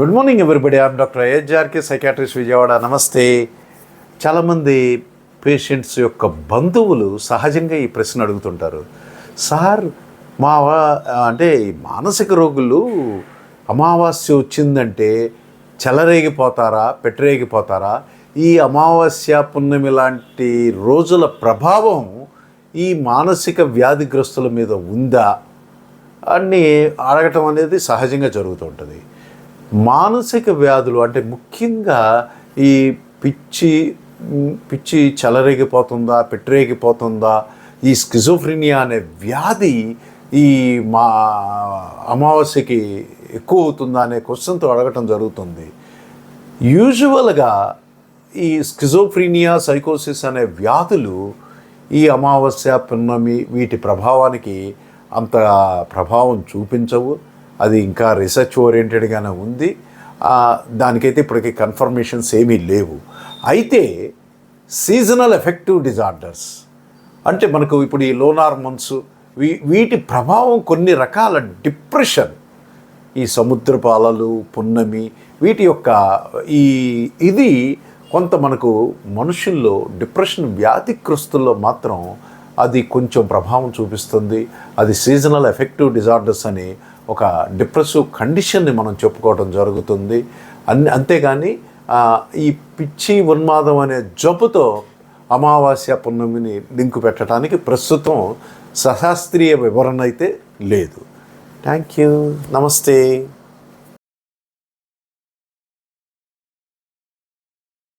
Good morning everybody am doctor AHRK psychiatrist Vijayawada నమస్తే చాలామంది patients యొక్క బంధువులు సహజంగా ఈ ప్రశ్న అడుగుతుంటారు. సార్ మా అంటే ఈ మానసిక రోగులు అమావాస్య వచ్చిందంటే చెలరేగిపోతారా పెట్టరేగిపోతారా? ఈ అమావాస్య పున్నమి లాంటి రోజుల ప్రభావం ఈ మానసిక వ్యాధిగ్రస్తుల మీద ఉందా? అని అడగటం అనేది సహజంగా జరుగుతూ ఉంటుంది. మానసిక వ్యాధులు అంటే ముఖ్యంగా ఈ పిచ్చి పిచ్చి చెలరేగిపోతుందా పెట్టరేగిపోతుందా ఈ స్కిజోఫ్రినియా అనే వ్యాధి ఈ మా అమావాస్యకి ఎక్కువ అవుతుందా అనే క్వశ్చన్తో అడగటం జరుగుతుంది. యూజువల్గా ఈ స్కిజోఫ్రీనియా సైకోసిస్ అనే వ్యాధులు ఈ అమావాస్య పున్నమి వీటి ప్రభావానికి అంత ప్రభావం చూపించవు. అది ఇంకా రీసెర్చ్ ఓరియంటెడ్గానే ఉంది. దానికైతే ఇప్పటికీ కన్ఫర్మేషన్స్ ఏమీ లేవు. అయితే సీజనల్ ఎఫెక్టివ్ డిజార్డర్స్ అంటే మనకు ఇప్పుడు ఈ లోనార్ మంత్స్ వీ వీటి ప్రభావం కొన్ని రకాల డిప్రెషన్ ఈ సముద్రపు అలలు పున్నమి వీటి యొక్క ఈ ఇది కొంత మనకు మనుషుల్లో డిప్రెషన్ వ్యాధిగ్రస్తుల్లో మాత్రం అది కొంచెం ప్రభావం చూపిస్తుంది. అది సీజనల్ ఎఫెక్టివ్ డిజార్డర్స్ అని ఒక డిప్రెసివ్ కండిషన్ని మనం చెప్పుకోవడం జరుగుతుంది. అన్ని అంతేగాని ఈ పిచ్చి ఉన్మాదం అనే జబ్బుతో అమావాస్య పున్నమిని లింకు పెట్టడానికి ప్రస్తుతం సశాస్త్రీయ వివరణ అయితే లేదు. Thank you. నమస్తే.